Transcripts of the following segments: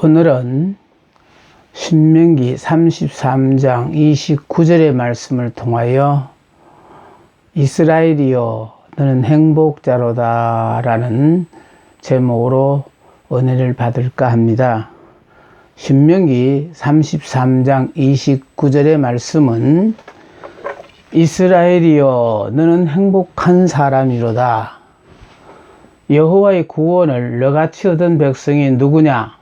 오늘은 신명기 33장 29절의 말씀을 통하여 이스라엘이여 너는 행복자로다 라는 제목으로 은혜를 받을까 합니다. 신명기 33장 29절의 말씀은 이스라엘이여 너는 행복한 사람이로다. 여호와의 구원을 너같이 얻은 백성이 누구냐?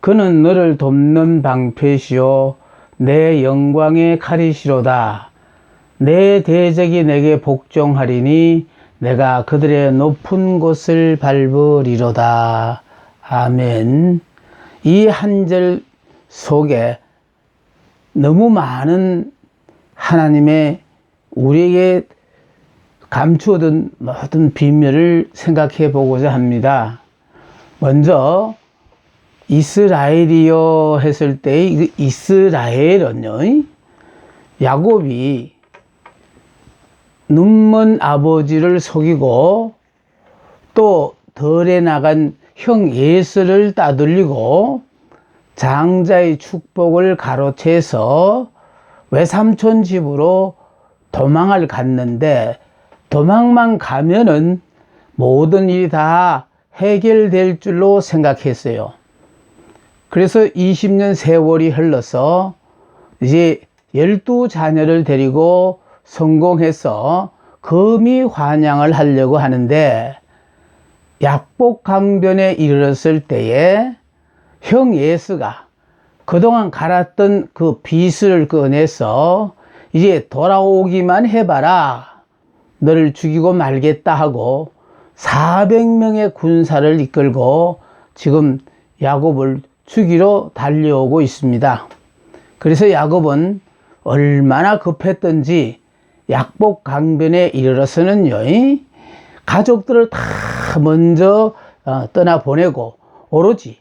그는 너를 돕는 방패시요 내 영광의 칼이시로다. 내 대적이 내게 복종하리니 내가 그들의 높은 곳을 밟으리로다. 아멘. 이 한 절 속에 너무 많은 하나님의 우리에게 감추어둔 모든 비밀을 생각해 보고자 합니다. 먼저 이스라엘이요 했을 때이 이스라엘은요 야곱이 눈먼 아버지를 속이고 또 덜에 나간 형 예수를 따돌리고 장자의 축복을 가로채서 외삼촌 집으로 도망을 갔는데 도망만 가면은 모든 일이 다 해결될 줄로 생각했어요. 그래서 20년 세월이 흘러서 이제 12자녀를 데리고 성공해서 금이 환양을 하려고 하는데 약복 강변에 이르렀을 때에 형 예수가 그동안 갈았던 그 빚을 꺼내서 이제 돌아오기만 해봐라. 너를 죽이고 말겠다 하고 400명의 군사를 이끌고 지금 야곱을 죽이러 달려오고 있습니다. 그래서 야곱은 얼마나 급했던지 약복 강변에 이르러서는요, 가족들을 다 먼저 어, 떠나 보내고 오로지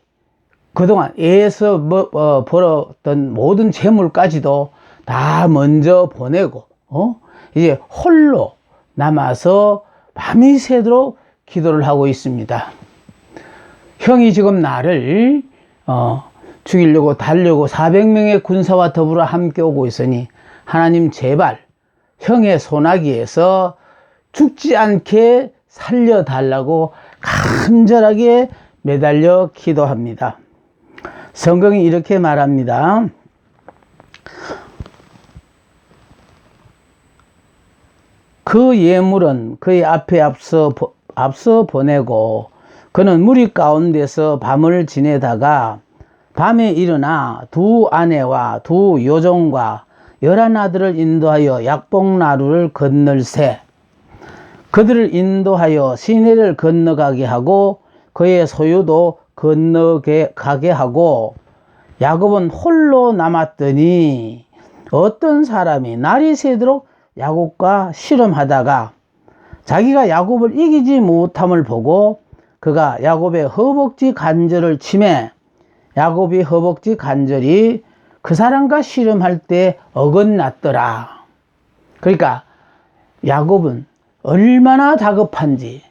그동안 애에서 뭐, 어, 벌었던 모든 재물까지도 다 먼저 보내고, 어? 이제 홀로 남아서 밤이 새도록 기도를 하고 있습니다. 형이 지금 나를, 어, 죽이려고 달려고 400명의 군사와 더불어 함께 오고 있으니 하나님 제발 형의 소나기에서 죽지 않게 살려달라고 간절하게 매달려 기도합니다. 성경이 이렇게 말합니다. 그 예물은 그의 앞에 앞서, 앞서 보내고 그는 무리 가운데서 밤을 지내다가 밤에 일어나 두 아내와 두 요종과 열한 아들을 인도하여 약봉나루를 건널세 그들을 인도하여 시내를 건너가게 하고 그의 소유도 건너가게 하고 야곱은 홀로 남았더니 어떤 사람이 날이 새도록 야곱과 씨름하다가 자기가 야곱을 이기지 못함을 보고 그가 야곱의 허벅지 관절을 치매 야곱이 허벅지 관절이 그 사람과 씨름할 때 어긋났더라. 그러니까 야곱은 얼마나 다급한지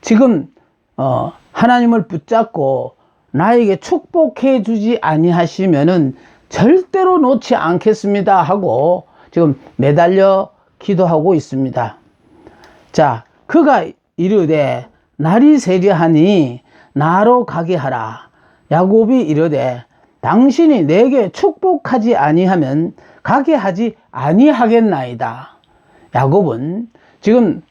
지금 어, 하나님을 붙잡고 나에게 축복해 주지 아니하시면은 절대로 놓지 않겠습니다 하고 지금 매달려 기도하고 있습니다. 자, 그가 이르되 날이 세려하니 나로 가게 하라. 야곱이 이르되 당신이 내게 축복하지 아니하면 가게 하지 아니하겠나이다. 야곱은 지금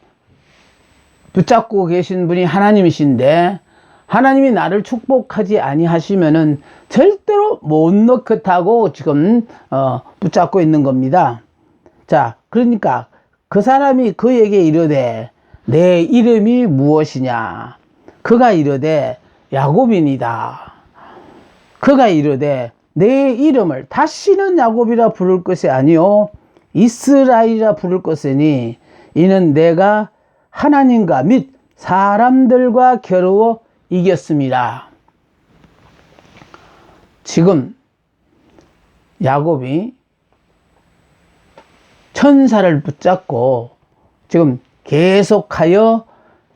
붙잡고 계신 분이 하나님이신데 하나님이 나를 축복하지 아니하시면은 절대로 못 넣겠다고 지금 어, 붙잡고 있는 겁니다. 자, 그러니까 그 사람이 그에게 이르되 내 이름이 무엇이냐? 그가 이르되 야곱이니다. 그가 이르되 내 이름을 다시는 야곱이라 부를 것이 아니요 이스라엘이라 부를 것이니 이는 내가 하나님과 및 사람들과 겨루어 이겼습니다. 지금 야곱이 천사를 붙잡고 지금 계속하여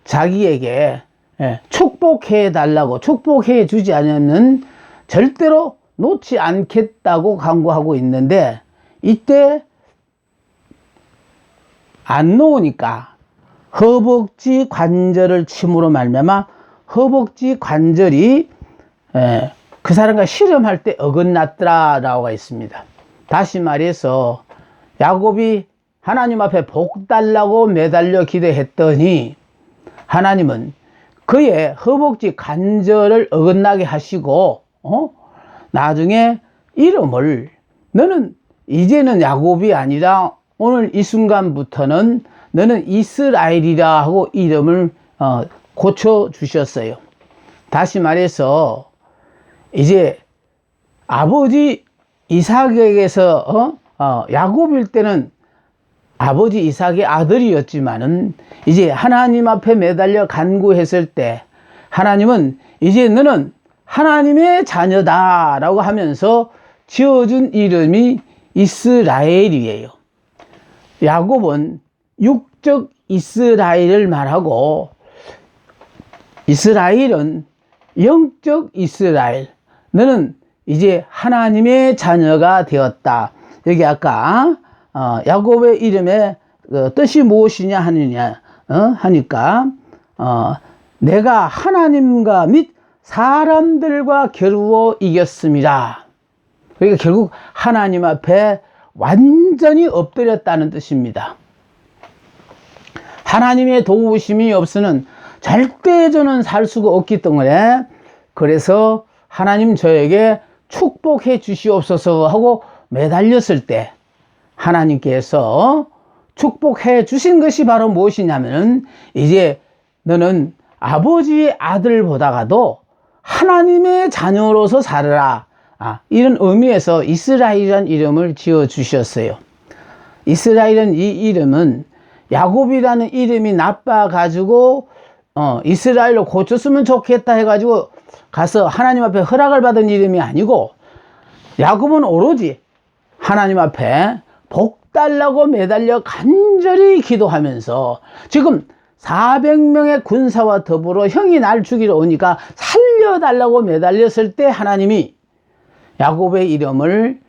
자기에게 예, 축복해 달라고 축복해 주지 않으면 절대로 놓지 않겠다고 강구하고 있는데 이때 안 놓으니까 허벅지 관절을 침으로 말미암아 허벅지 관절이 에, 그 사람과 실험할 때 어긋났더라 라고 있습니다. 다시 말해서 야곱이 하나님 앞에 복 달라고 매달려 기도했더니 하나님은 그의 허벅지 관절을 어긋나게 하시고 어? 나중에 이름을 너는 이제는 야곱이 아니라 오늘 이 순간부터는 너는 이스라엘이라 하고 이름을 어, 고쳐 주셨어요. 다시 말해서 이제 아버지 이삭에게서 어? 어, 야곱일 때는 아버지 이삭의 아들이었지만은 이제 하나님 앞에 매달려 간구했을 때 하나님은 이제 너는 하나님의 자녀다라고 하면서 지어준 이름이 이스라엘이에요. 야곱은 육적 이스라엘을 말하고 이스라엘은 영적 이스라엘. 너는 이제 하나님의 자녀가 되었다. 여기 아까 어, 야곱의 이름의 그 뜻이 무엇이냐 하느냐 어? 하니까 어, 내가 하나님과 및 사람들과 겨루어 이겼습니다. 그러니까 결국 하나님 앞에 완전히 엎드렸다는 뜻입니다. 하나님의 도우심이 없으면 절대 저는 살 수가 없기 때문에 그래서 하나님 저에게 축복해 주시옵소서 하고 매달렸을 때 하나님께서 축복해 주신 것이 바로 무엇이냐면은 이제 너는 아버지의 아들보다가도 하나님의 자녀로서 살아라. 아, 이런 의미에서 이스라엘이라는 이름을 지어 주셨어요. 이스라엘은 이 이름은 야곱이라는 이름이 나빠 가지고 어, 이스라엘로 고쳤으면 좋겠다 해 가지고 가서 하나님 앞에 허락을 받은 이름이 아니고 야곱은 오로지 하나님 앞에 복 달라고 매달려 간절히 기도하면서 지금 400명의 군사와 더불어 형이 날 죽이러 오니까 살려달라고 매달렸을 때 하나님이 야곱의 이름을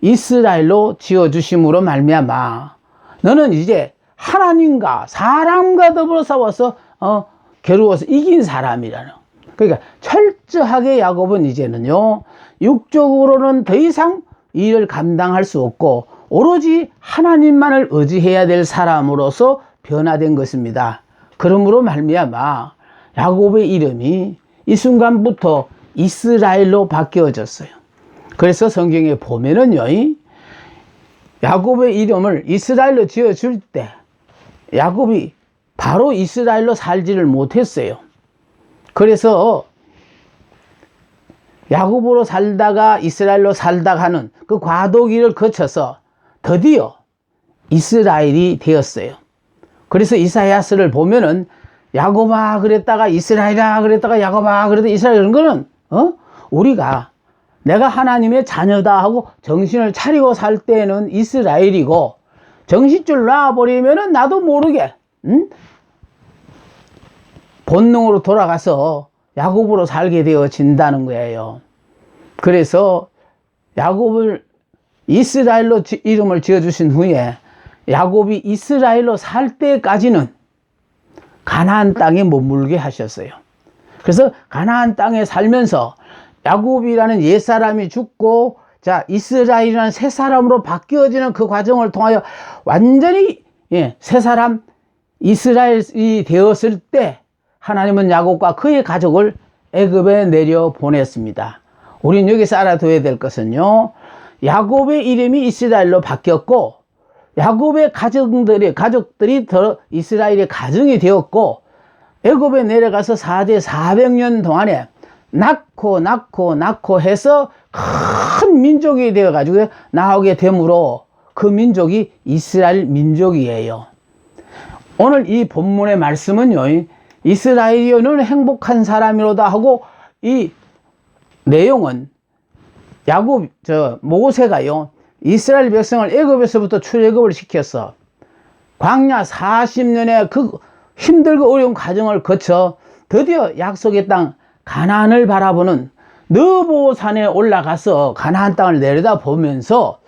이스라엘로 지어주심으로 말미암아 너는 이제 하나님과 사람과 더불어 싸워서 어, 괴로워서 이긴 사람이라는. 그러니까 철저하게 야곱은 이제는요 육적으로는 더 이상 일을 감당할 수 없고 오로지 하나님만을 의지해야 될 사람으로서 변화된 것입니다. 그러므로 말미암아 야곱의 이름이 이 순간부터 이스라엘로 바뀌어졌어요. 그래서 성경에 보면은요, 야곱의 이름을 이스라엘로 지어줄 때 야곱이 바로 이스라엘로 살지를 못했어요. 그래서 야곱으로 살다가 이스라엘로 살다가 하는 그 과도기를 거쳐서 드디어 이스라엘이 되었어요. 그래서 이사야스를 보면은 야곱아 그랬다가 이스라엘아 그랬다가 야곱아 그랬다 이스라엘 이런 거는 어 우리가 내가 하나님의 자녀다 하고 정신을 차리고 살 때는 이스라엘이고 정신줄 놔버리면은 나도 모르게 응? 본능으로 돌아가서 야곱으로 살게 되어진다는 거예요. 그래서 야곱을 이스라엘로 이름을 지어주신 후에 야곱이 이스라엘로 살 때까지는 가나안 땅에 머물게 하셨어요. 그래서 가나안 땅에 살면서 야곱이라는 옛사람이 죽고 자 이스라엘이라는 새 사람으로 바뀌어지는 그 과정을 통하여 완전히 예, 새 사람 이스라엘이 되었을 때 하나님은 야곱과 그의 가족을 애굽에 내려 보냈습니다. 우린 여기서 알아둬야 될 것은요. 야곱의 이름이 이스라엘로 바뀌었고 야곱의 가정들이 가족들이 더 이스라엘의 가정이 되었고 애굽에 내려가서 4대 400년 동안에 낳고 낳고 낳고 해서 큰 민족이 되어 가지고 나오게 되므로 그 민족이 이스라엘 민족이에요. 오늘 이 본문의 말씀은요. 이스라엘이는 행복한 사람이로다 하고 이 내용은 야곱 저 모세가요. 이스라엘 백성을 애굽에서부터 출애굽을 시켰어. 광야 40년의 그 힘들고 어려운 과정을 거쳐 드디어 약속의 땅 가나안을 바라보는 느보산에 올라가서 가나안 땅을 내려다 보면서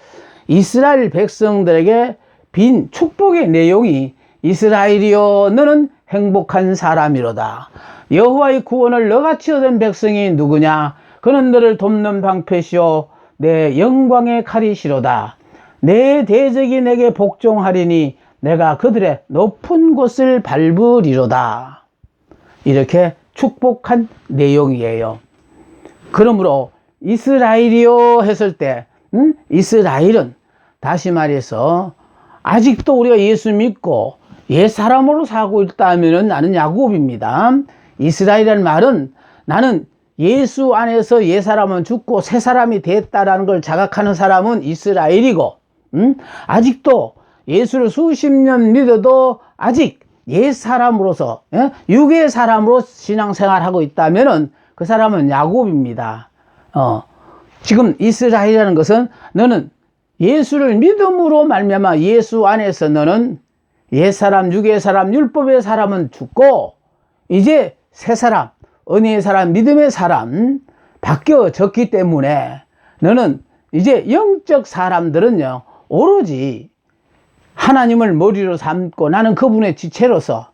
이스라엘 백성들에게 빈 축복의 내용이 이스라엘이여 너는 행복한 사람이로다. 여호와의 구원을 너같이 얻은 백성이 누구냐? 그는 너를 돕는 방패시오 내 영광의 칼이시로다. 내 대적이 내게 복종하리니 내가 그들의 높은 곳을 밟으리로다. 이렇게 축복한 내용이에요. 그러므로 이스라엘이요 했을 때 음? 이스라엘은 다시 말해서 아직도 우리가 예수 믿고 옛 사람으로 살고 있다면 나는 야곱입니다. 이스라엘이라는 말은 나는 예수 안에서 옛 사람은 죽고 새 사람이 됐다라는 걸 자각하는 사람은 이스라엘이고 음? 아직도 예수를 수십 년 믿어도 아직 옛 사람으로서 예? 육의 사람으로 신앙생활하고 있다면은 그 사람은 야곱입니다. 어, 지금 이스라엘이라는 것은 너는 예수를 믿음으로 말미암아 예수 안에서 너는 옛 사람, 육의 사람, 율법의 사람은 죽고 이제 새 사람, 은혜의 사람, 믿음의 사람 바뀌어졌기 때문에 너는 이제 영적 사람들은요 오로지 하나님을 머리로 삼고 나는 그분의 지체로서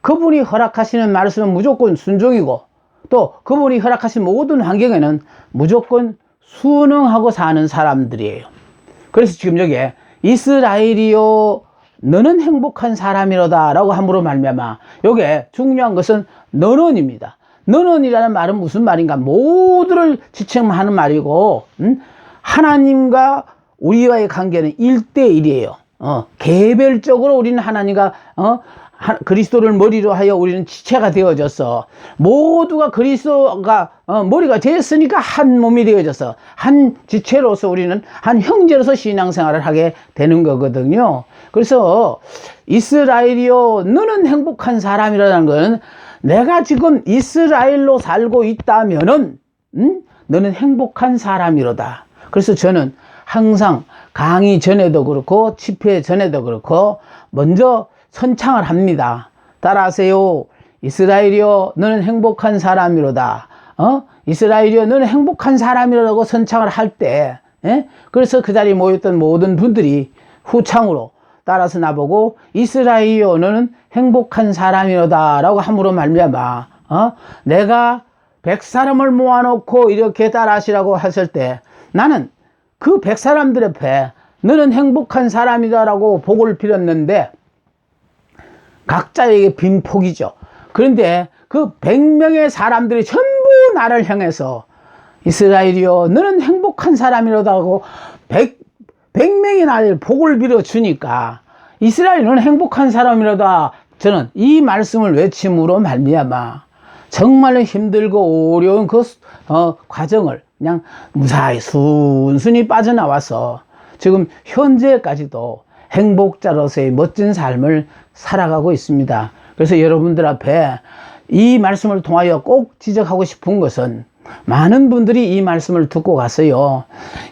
그분이 허락하시는 말씀은 무조건 순종이고 또 그분이 허락하신 모든 환경에는 무조건 순응하고 사는 사람들이에요. 그래서 지금 여기에 이스라엘이요 너는 행복한 사람이로다라고 함으로 말미암아 요게 중요한 것은 너는입니다. 너는이라는 말은 무슨 말인가? 모두를 지칭하는 말이고 음? 하나님과 우리와의 관계는 1대1이에요. 어, 개별적으로 우리는 하나님과 어, 하, 그리스도를 머리로 하여 우리는 지체가 되어져서 모두가 그리스도가 어, 머리가 되었으니까 한 몸이 되어져서 한 지체로서 우리는 한 형제로서 신앙생활을 하게 되는 거거든요. 그래서 이스라엘이요 너는 행복한 사람이라는 것은 내가 지금 이스라엘로 살고 있다면은 음? 너는 행복한 사람이로다. 그래서 저는 항상 강의 전에도 그렇고 집회 전에도 그렇고 먼저 선창을 합니다. 따라하세요. 이스라엘이여 너는 행복한 사람이로다. 어? 이스라엘이여 너는 행복한 사람이라고 선창을 할 때, 예? 그래서 그 자리에 모였던 모든 분들이 후창으로 따라서 나보고 이스라엘이여 너는 행복한 사람이로다 라고 함으로 말미암아 어? 내가 백 사람을 모아놓고 이렇게 따라하시라고 했을 때 나는 그 백 사람들 앞에 너는 행복한 사람이다라고 복을 빌었는데 각자에게 빈 폭이죠. 그런데 그 100명의 사람들이 전부 나를 향해서 이스라엘이여 너는 행복한 사람이라고 100, 100명이 나를 복을 빌어 주니까 이스라엘 너는 행복한 사람이라다 저는 이 말씀을 외침으로 말미암아 정말로 힘들고 어려운 그 어, 과정을 그냥 무사히 순순히 빠져나와서 지금 현재까지도 행복자로서의 멋진 삶을 살아가고 있습니다. 그래서 여러분들 앞에 이 말씀을 통하여 꼭 지적하고 싶은 것은 많은 분들이 이 말씀을 듣고 가서요.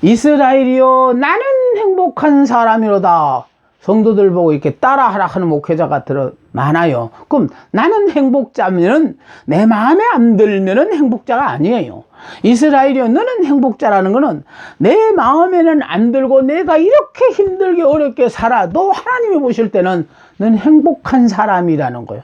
이스라엘이요, 나는 행복한 사람이로다. 성도들 보고 이렇게 따라하라 하는 목회자가 들어 많아요. 그럼 나는 행복자면은 내 마음에 안 들면은 행복자가 아니에요. 이스라엘이요, 너는 행복자라는 거는 내 마음에는 안 들고 내가 이렇게 힘들게 어렵게 살아도 하나님이 보실 때는 넌 행복한 사람이라는 거예요.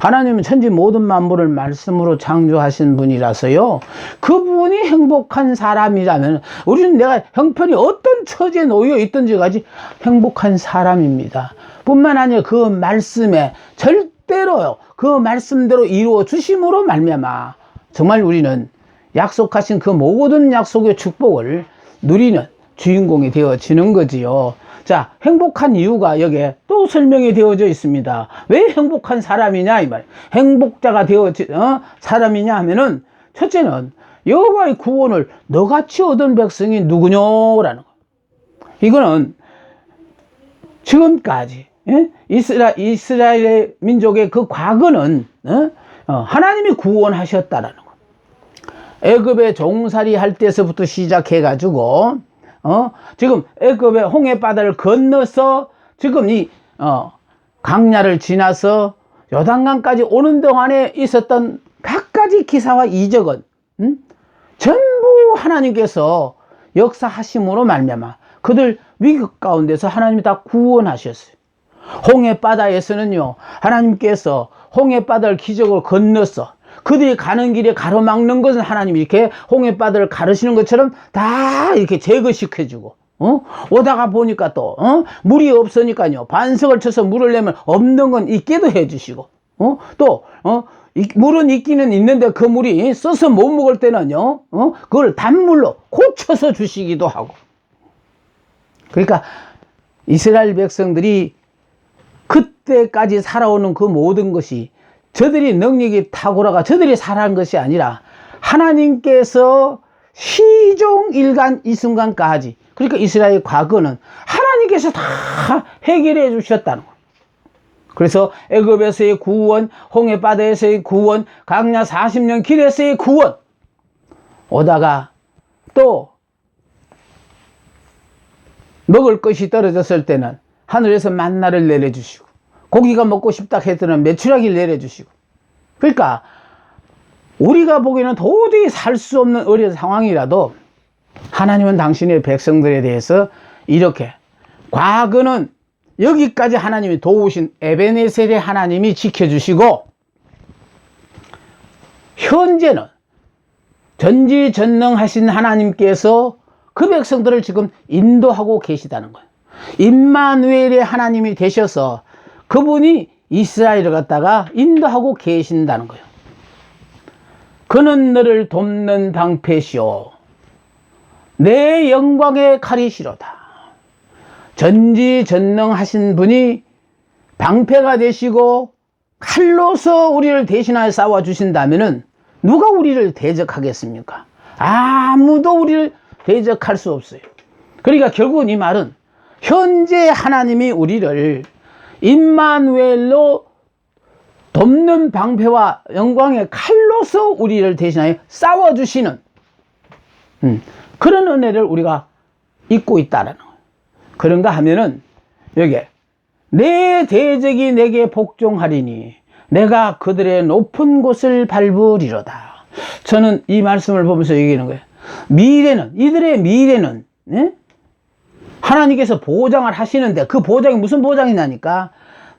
하나님은 천지 모든 만물을 말씀으로 창조하신 분이라서요. 그분이 행복한 사람이라면 우리는 내가 형편이 어떤 처지에 놓여 있든지까지 행복한 사람입니다. 뿐만 아니라 그 말씀에 절대로요. 그 말씀대로 이루어 주심으로 말미암아 정말 우리는 약속하신 그 모든 약속의 축복을 누리는 주인공이 되어지는 거지요. 자, 행복한 이유가 여기에 또 설명이 되어져 있습니다. 왜 행복한 사람이냐 이 말. 행복자가 되어지 어? 사람이냐 하면은 첫째는 여호와의 구원을 너같이 얻은 백성이 누구냐라는 거. 이거는 지금까지 예? 이스라 이스라엘의 민족의 그 과거는 어? 어, 하나님이 구원하셨다라는 거. 애굽에 종살이 할 때서부터 시작해 가지고 어? 지금 애굽의 홍해 바다를 건너서 지금 이 어, 강야를 지나서 요단강까지 오는 동안에 있었던 갖가지 기사와 이적은 음? 전부 또 하나님께서 역사하심으로 말미암아 그들 위기 가운데서 하나님이 다 구원하셨어요. 홍해 바다에서는요 하나님께서 홍해 바다를 기적으로 건넜어. 그들이 가는 길에 가로막는 것은 하나님이 이렇게 홍해 바다를 가르시는 것처럼 다 이렇게 제거시켜주고 어? 오다가 보니까 또 어? 물이 없으니까요 반석을 쳐서 물을 내면 없는 건 있게도 해주시고 어? 또 어? 이- 물은 있기는 있는데 그 물이 써서 못 먹을 때는요 어? 그걸 단물로 고쳐서 주시기도 하고 그러니까 이스라엘 백성들이 그때까지 살아오는 그 모든 것이 저들이 능력이 탁월하가 저들이 살아한 것이 아니라 하나님께서 시종일관 이 순간까지 그러니까 이스라엘 과거는 하나님께서 다 해결해 주셨다는 거예요. 그래서 애굽에서의 구원, 홍해 바다에서의 구원, 강야 40년 길에서의 구원 오다가 또 먹을 것이 떨어졌을 때는 하늘에서 만나를 내려주시고 고기가 먹고 싶다 했더니 메추라기를 내려주시고 그러니까 우리가 보기에는 도저히 살 수 없는 어려운 상황이라도 하나님은 당신의 백성들에 대해서 이렇게 과거는 여기까지 하나님이 도우신 에베네셀의 하나님이 지켜주시고 현재는 전지전능하신 하나님께서 그 백성들을 지금 인도하고 계시다는 거예요. 임마누엘의 하나님이 되셔서 그분이 이스라엘을 갖다가 인도하고 계신다는 거예요. 그는 너를 돕는 방패시오. 내 영광의 칼이시로다. 전지전능하신 분이 방패가 되시고 칼로서 우리를 대신하여 싸워 주신다면은 누가 우리를 대적하겠습니까? 아무도 우리를 대적할 수 없어요. 그러니까 결국은 이 말은 현재 하나님이 우리를 임마누엘로 돕는 방패와 영광의 칼로서 우리를 대신하여 싸워주시는 음, 그런 은혜를 우리가 잊고 있다라는 거예요. 그런가 하면은 여기에 내 대적이 내게 복종하리니 내가 그들의 높은 곳을 밟으리로다. 저는 이 말씀을 보면서 얘기하는 거예요. 미래는 이들의 미래는 예? 하나님께서 보장을 하시는데 그 보장이 무슨 보장이냐니까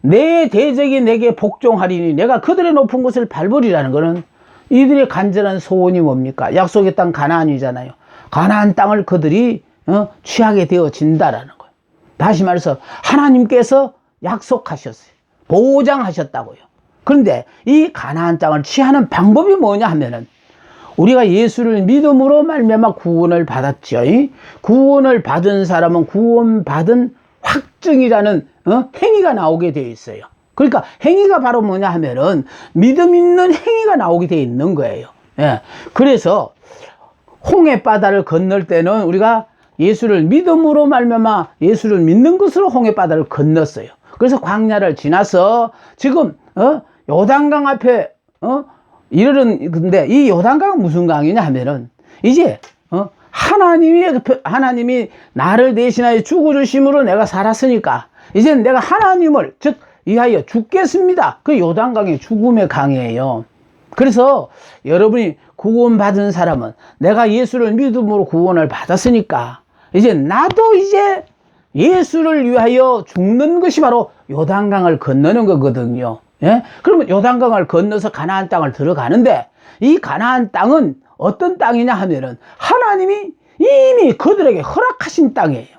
내 대적이 내게 복종하리니 내가 그들의 높은 곳을 밟으리라는 것은 이들의 간절한 소원이 뭡니까? 약속의 땅 가나안이잖아요. 가나안 땅을 그들이 어, 취하게 되어진다라는 거예요. 다시 말해서 하나님께서 약속하셨어요. 보장하셨다고요. 그런데 이 가나안 땅을 취하는 방법이 뭐냐 하면은 우리가 예수를 믿음으로 말미암아 구원을 받았죠. 이 구원을 받은 사람은 구원받은 확증이라는 어? 행위가 나오게 되어 있어요. 그러니까 행위가 바로 뭐냐 하면은 믿음 있는 행위가 나오게 되어 있는 거예요. 예. 그래서 홍해 바다를 건널 때는 우리가 예수를 믿음으로 말미암아 예수를 믿는 것으로 홍해 바다를 건넜어요. 그래서 광야를 지나서 지금 어? 요단강 앞에 어? 이르는 근데 이 요단강은 무슨 강이냐 하면은 이제 어? 하나님이 하나님이 나를 대신하여 죽어 주심으로 내가 살았으니까 이제 내가 하나님을 즉 위하여 죽겠습니다. 그 요단강이 죽음의 강이에요. 그래서 여러분이 구원받은 사람은 내가 예수를 믿음으로 구원을 받았으니까 이제 나도 이제 예수를 위하여 죽는 것이 바로 요단강을 건너는 거거든요. 예? 그러면 요단강을 건너서 가나안 땅을 들어가는데 이 가나안 땅은 어떤 땅이냐 하면은 하나님이 이미 그들에게 허락하신 땅이에요.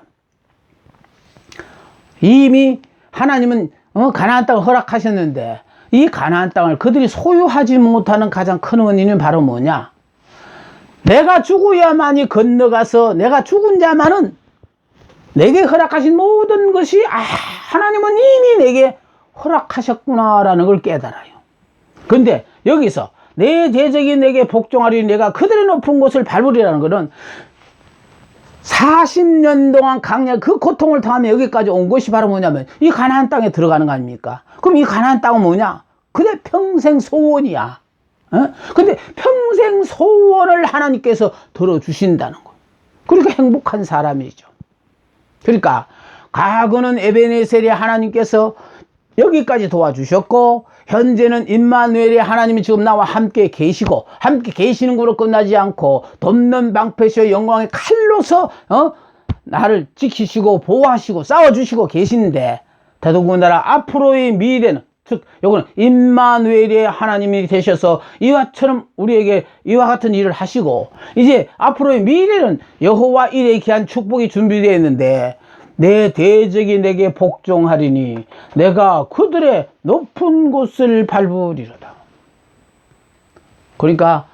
이미 하나님은 어, 가나안 땅을 허락하셨는데 이 가나안 땅을 그들이 소유하지 못하는 가장 큰 원인은 바로 뭐냐? 내가 죽어야만이 건너가서 내가 죽은 자만은 내게 허락하신 모든 것이 아 하나님은 이미 내게 허락하셨구나라는 걸 깨달아요. 근데 여기서 내 대적이 내게 복종하리 내가 그들의 높은 곳을 밟으리라는 것은 40년 동안 강약 그 고통을 당하며 여기까지 온 것이 바로 뭐냐면 이 가나안 땅에 들어가는 거 아닙니까? 그럼 이 가나안 땅은 뭐냐? 그대 평생 소원이야. 어? 근데 평생 소원을 하나님께서 들어주신다는 거. 그러니까 행복한 사람이죠. 그러니까 과거는 에베네셀의 하나님께서 여기까지 도와주셨고 현재는 임마누엘의 하나님이 지금 나와 함께 계시고 함께 계시는 거로 끝나지 않고 돕는 방패시오 영광의 칼로서 어? 나를 지키시고 보호하시고 싸워주시고 계시는데 더더군다나 앞으로의 미래는 즉 요거는 임마누엘의 하나님이 되셔서 이와처럼 우리에게 이와 같은 일을 하시고 이제 앞으로의 미래는 여호와 일에 기한 축복이 준비되어 있는데 내 대적이 내게 복종하리니 내가 그들의 높은 곳을 밟으리로다. 그러니까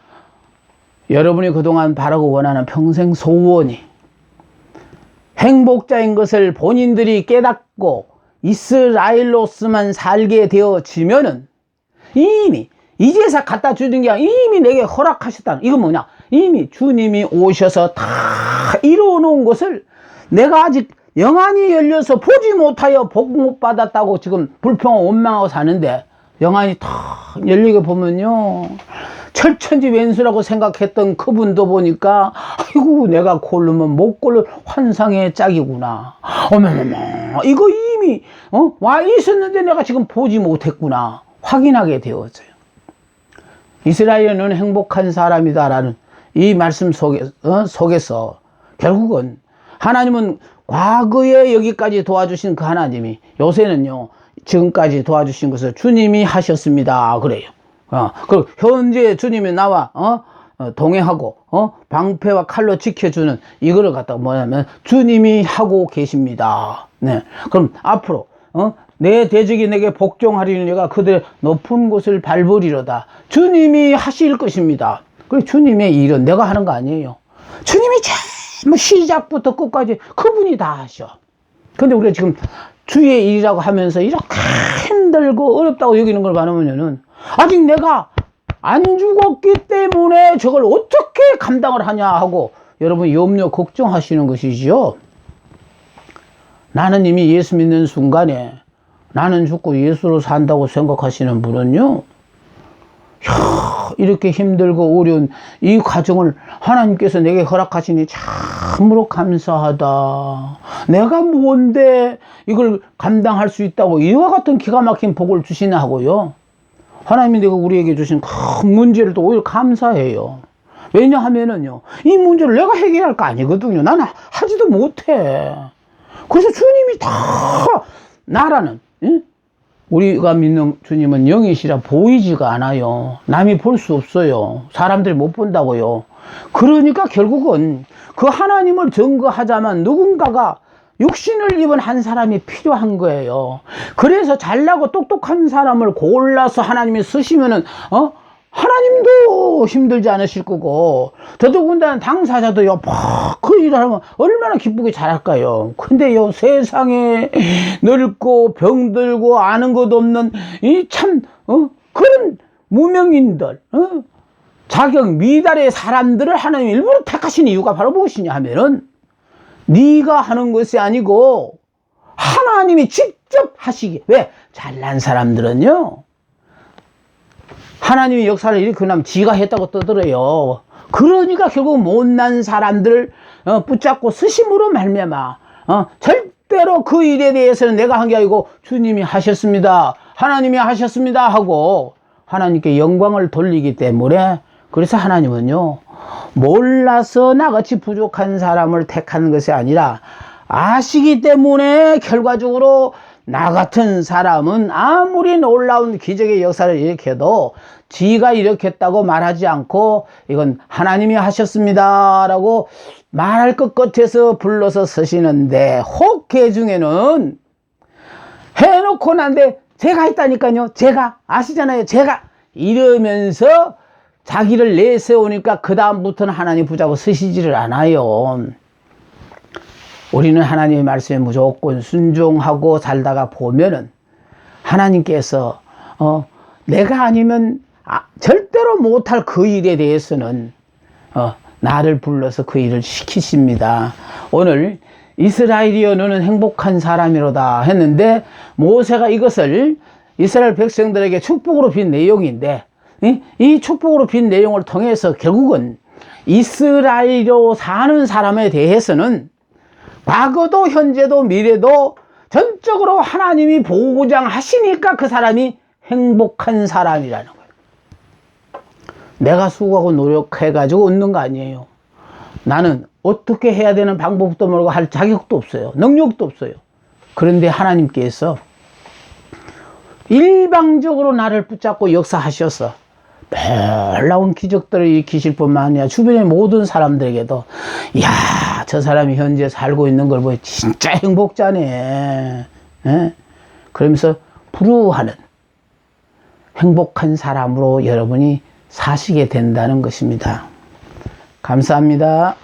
여러분이 그동안 바라고 원하는 평생 소원이 행복자인 것을 본인들이 깨닫고 이스라엘로서만 살게 되어지면은 이미 이제서 갖다 주는 게 이미 내게 허락하셨다는 이건 뭐냐 이미 주님이 오셔서 다 이루어 놓은 것을 내가 아직 영안이 열려서 보지 못하여 복 못 받았다고 지금 불평하고 원망하고 사는데 영안이 탁 열리게 보면요 철천지 왼수라고 생각했던 그분도 보니까 아이고 내가 고르면 못 고를 환상의 짝이구나 어머머머 이거 이미 어? 와 있었는데 내가 지금 보지 못했구나 확인하게 되어져요 이스라엘은 행복한 사람이다라는 이 말씀 속에, 어? 속에서 결국은 하나님은 과거에 여기까지 도와주신 그 하나님이 요새는요 지금까지 도와주신 것을 주님이 하셨습니다 그래요 어, 그리고 현재 주님이 나와 어? 어, 동행하고 어? 방패와 칼로 지켜주는 이거를 갖다가 뭐냐면 주님이 하고 계십니다. 네. 그럼 앞으로 어? 내 대적이 내게 복종하리는 내가 그들의 높은 곳을 밟으리로다. 주님이 하실 것입니다. 그래 주님의 일은 내가 하는 거 아니에요. 주님이 전 부 시작부터 끝까지 그분이 다 하셔. 근데 우리가 지금 주의 일이라고 하면서 이렇게 힘들고 어렵다고 여기는 걸 봐놓으면은 아직 내가 안 죽었기 때문에 저걸 어떻게 감당을 하냐 하고 여러분 염려 걱정하시는 것이지요. 나는 이미 예수 믿는 순간에 나는 죽고 예수로 산다고 생각하시는 분은요. 야, 이렇게 힘들고 어려운 이 과정을 하나님께서 내게 허락하시니 참으로 감사하다. 내가 뭔데 이걸 감당할 수 있다고 이와 같은 기가 막힌 복을 주시나 하고요. 하나님이 내가 우리에게 주신 큰 문제를 또 오히려 감사해요. 왜냐하면은요, 이 문제를 내가 해결할 거 아니거든요. 나는 하지도 못해. 그래서 주님이 다 나라는, 예? 우리가 믿는 주님은 영이시라 보이지가 않아요. 남이 볼 수 없어요. 사람들이 못 본다고요. 그러니까 결국은 그 하나님을 증거하자면 누군가가 육신을 입은 한 사람이 필요한 거예요. 그래서 잘나고 똑똑한 사람을 골라서 하나님이 쓰시면은, 어? 하나님도 힘들지 않으실 거고, 더더군다나 당사자도요, 그 일을 하면 얼마나 기쁘게 잘할까요? 근데요, 세상에 늙고 병들고 아는 것 없는 이 참, 어? 그런 무명인들, 어? 자격 미달의 사람들을 하나님 일부러 택하신 이유가 바로 무엇이냐 하면은, 네가 하는 것이 아니고 하나님이 직접 하시기. 왜? 잘난 사람들은요. 하나님이 역사를 일으켜나면 지가 했다고 떠들어요. 그러니까 결국 못난 사람들을 어, 붙잡고 스심으로 말미암아 어, 절대로 그 일에 대해서는 내가 한 게 아니고 주님이 하셨습니다. 하나님이 하셨습니다 하고 하나님께 영광을 돌리기 때문에 그래서 하나님은요 몰라서 나같이 부족한 사람을 택하는 것이 아니라 아시기 때문에 결과적으로 나 같은 사람은 아무리 놀라운 기적의 역사를 일으켜도 지가 일으켰다고 말하지 않고 이건 하나님이 하셨습니다 라고 말할 것 같아서 불러서 쓰시는데 혹개 중에는 해놓고 난데 제가 했다니까요 제가 아시잖아요 제가 이러면서 자기를 내세우니까 그 다음부터는 하나님 부자고 쓰시지를 않아요. 우리는 하나님의 말씀에 무조건 순종하고 살다가 보면은 하나님께서 어, 내가 아니면 아, 절대로 못할 그 일에 대해서는 어, 나를 불러서 그 일을 시키십니다. 오늘 이스라엘이여 너는 행복한 사람이로다 했는데 모세가 이것을 이스라엘 백성들에게 축복으로 빈 내용인데 이, 이 축복으로 빈 내용을 통해서 결국은 이스라엘로 사는 사람에 대해서는 과거도 현재도 미래도 전적으로 하나님이 보장 하시니까 그 사람이 행복한 사람이라는 거예요. 내가 수고하고 노력해가지고 얻는 거 아니에요. 나는 어떻게 해야 되는 방법도 모르고 할 자격도 없어요. 능력도 없어요. 그런데 하나님께서 일방적으로 나를 붙잡고 역사하셔서 놀라운 기적들을 일으키실 뿐만 아니라 주변의 모든 사람들에게도 이야 저 사람이 현재 살고 있는 걸 보니 진짜 행복자네. 예? 그러면서 부러워하는 행복한 사람으로 여러분이 사시게 된다는 것입니다. 감사합니다